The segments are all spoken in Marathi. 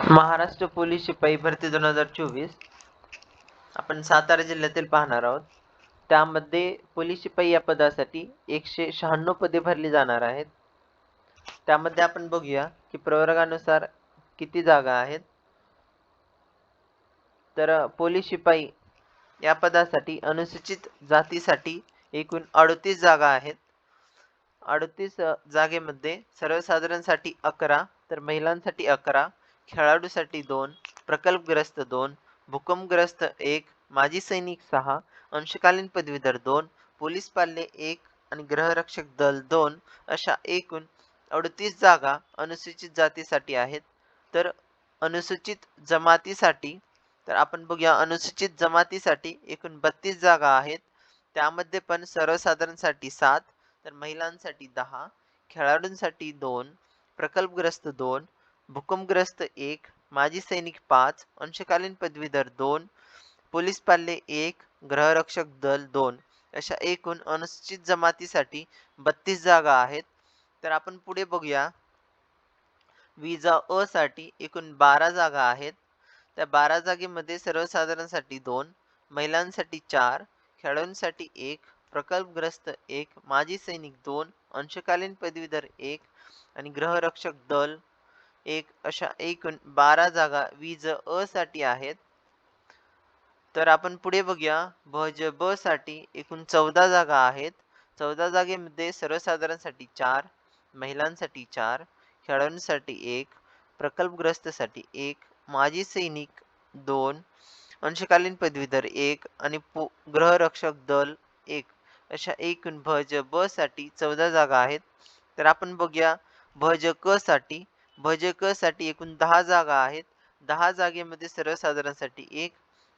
महाराष्ट्र पोलीस शिपाई भरती दोन हजार चोवीस. आपण सातारा जिल्ह्यातील पाहणार आहोत. त्यामध्ये पोलीस शिपाई या पदासाठी एकशे शहाण्णव पदे भरली जाणार आहेत. त्यामध्ये आपण बघूया की प्रवर्गानुसार किती जागा आहेत. तर पोलीस शिपाई या पदासाठी अनुसूचित जातीसाठी एकूण अडतीस जागा आहेत. अडतीस जागेमध्ये सर्वसाधारणसाठी अकरा तर महिलांसाठी अकरा खेळाडूसाठी दोन प्रकल्पग्रस्त दोन भूकंपग्रस्त एक माजी सैनिक सहा अंशकालीन पदवीधर दोन पोलीस पाल्य एक आणि गृहरक्षक दल दोन अशा एकूण अडतीस जागा अनुसूचित जातीसाठी आहेत. तर अनुसूचित जमातीसाठी तर आपण बघूया अनुसूचित जमातीसाठी एकूण बत्तीस जागा आहेत. त्यामध्ये पण सर्वसाधारणसाठी सात तर महिलांसाठी दहा खेळाडूंसाठी दोन प्रकल्पग्रस्त दोन भूकंपग्रस्त एक माजी सैनिक पाच अंशकालीन पदवीधर दोन पोलीस पाल्ले एक ग्रहरक्षक दल दोन अशा एकूण अनुसूचित जमातीसाठी बत्तीस जागा आहेत. तर आपण पुढे बघूया. विजा अ साठी एकूण बारा जागा आहेत. त्या बारा जागेमध्ये सर्वसाधारणसाठी दोन महिलांसाठी चार खेळाडूंसाठी एक प्रकल्पग्रस्त एक माजी सैनिक दोन अंशकालीन पदवीधर एक आणि ग्रहरक्षक दल एक अशा एकूण बारा जागा वीज अ साठी आहेत. तर आपण पुढे बघूया. भज ब साठी एकूण चौदा जागा आहेत. चौदा जागेमध्ये सर्वसाधारणसाठी चार महिलांसाठी चार खेळाडूंसाठी एक प्रकल्पग्रस्तसाठी एक माजी सैनिक दोन अंशकालीन पदवीधर एक आणि पो ग्रहरक्षक दल एक. अशा एकूण भज ब साठी चौदा जागा आहेत. तर आपण बघूया. भज क साठी म्हणजे भज एकूण दहा जागा आहेत. दहा जागेमध्ये सर्वसाधारणसाठी एक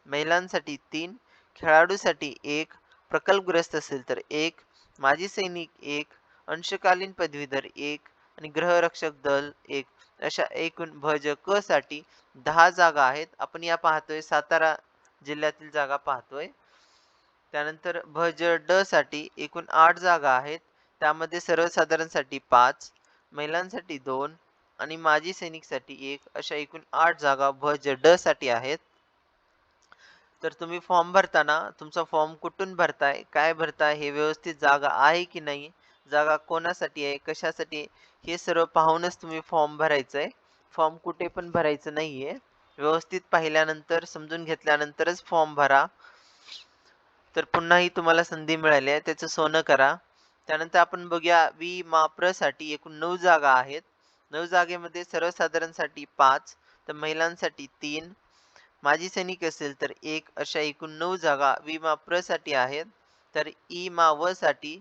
महिलांसाठी तीन खेळाडूसाठी एक प्रकल्पग्रस्त असेल तर एक माजी सैनिक एक अंशकालीन पदवीधर एक आणि ग्रहरक्षक दल एक. अशा एकूण भज क साठी दहा जागा आहेत. आपण या पाहतोय सातारा जिल्ह्यातील जागा पाहतोय. त्यानंतर भज ड साठी एकूण आठ जागा आहेत. त्यामध्ये सर्वसाधारणसाठी पाच महिलांसाठी दोन आणि माजी सैनिकसाठी एक अशा एकूण आठ जागा भज ड साठी आहेत. तर तुम्ही फॉर्म भरताना तुमचा फॉर्म कुठून भरताय काय भरताय हे व्यवस्थित जागा आहे की नाही जागा कोणासाठी आहे कशासाठी हे सर्व पाहूनच तुम्ही फॉर्म भरायचं आहे फॉर्म कुठे पण भरायचं नाही आहे व्यवस्थित पाहिल्यानंतर समजून घेतल्यानंतरच फॉर्म भरा. तर पुन्हाही तुम्हाला संधी मिळाली आहे त्याचं सोनं करा. त्यानंतर आपण बघूया वी माप्रसाठी एकूण नऊ जागा आहेत. नऊ जागेमध्ये सर्वसाधारणसाठी पाच तर महिलांसाठी तीन माजी सैनिक असेल तर एक अशा एकूण नऊ जागा विमा प्रसाठी आहेत. तर ई मा व साठी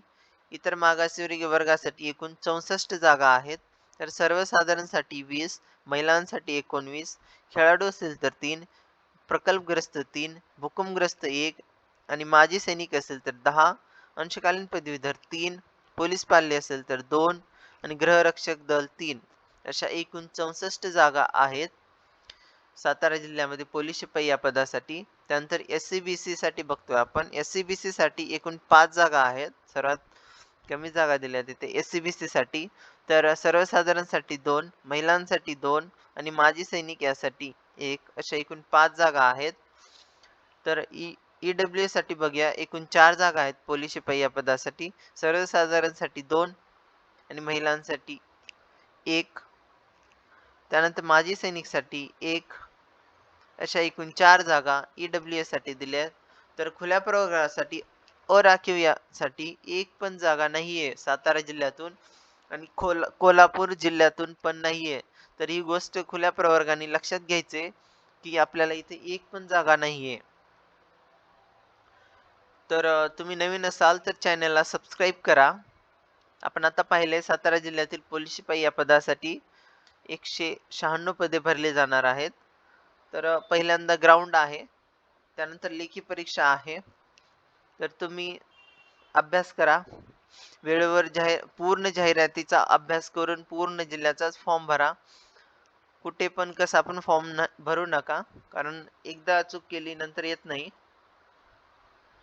इतर मागासवर्गीय वर्गासाठी एकूण चौसष्ट जागा आहेत. तर सर्वसाधारणसाठी वीस महिलांसाठी एकोणवीस खेळाडू असेल तर तीन प्रकल्पग्रस्त तीन भूकंपग्रस्त एक आणि माजी सैनिक असेल तर दहा अंशकालीन पदवीधर तीन पोलीस पाल्य असेल तर दोन आणि गृहरक्षक दल तीन. अशा एकूण चौसष्ट जागा आहेत. सातारा जिल्ह्यामध्ये पोलीस शिपाई या पदासाठी. त्यानंतर एस सी बी सी साठी बघतोय आपण. एस सी बी सी साठी एकूण पाच जागा आहेत. सर्वात कमी जागा दिल्या तिथे एस सी बी सी साठी. तर सर्वसाधारणसाठी दोन महिलांसाठी दोन आणि माजी सैनिक यासाठी एक अशा एकूण पाच जागा आहेत. तर ई ई डब्ल्यू साठी बघूया. एकूण चार जागा आहेत पोलीस शिपाई या पदासाठी. सर्वसाधारणसाठी दोन आणि महिलांसाठी एक. त्यानंतर माजी सैनिकसाठी एक अशा एकूण चार जागा ई डब्ल्यू साठी दिल्या तर खुल्या प्रवर्गासाठी अराखीव यासाठी एक पण जागा नाहीये सातारा जिल्ह्यातून आणि कोल कोल्हापूर जिल्ह्यातून पण नाहीये. तर ही गोष्ट खुल्या प्रवर्गाने लक्षात घ्यायचे की आपल्याला इथे एक पण जागा नाहीये. तर तुम्ही नवीन असाल तर चॅनलला सबस्क्राईब करा. आपण आता पाहिले सातारा जिल्ह्यातील पोलीस शिपाई या पदासाठी एकशे शहाण्णव पदे भरले जाणार आहेत. तर पहिल्यांदा ग्राउंड आहे. त्यानंतर लेखी परीक्षा आहे. तर तुम्ही अभ्यास करा. वेळेवर जाहीर पूर्ण जाहिरातीचा अभ्यास करून पूर्ण जिल्ह्याचाच फॉर्म भरा. कुठे पण कसा पण फॉर्म न भरू नका. कारण एकदा चूक केली नंतर येत नाही.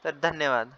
तर धन्यवाद.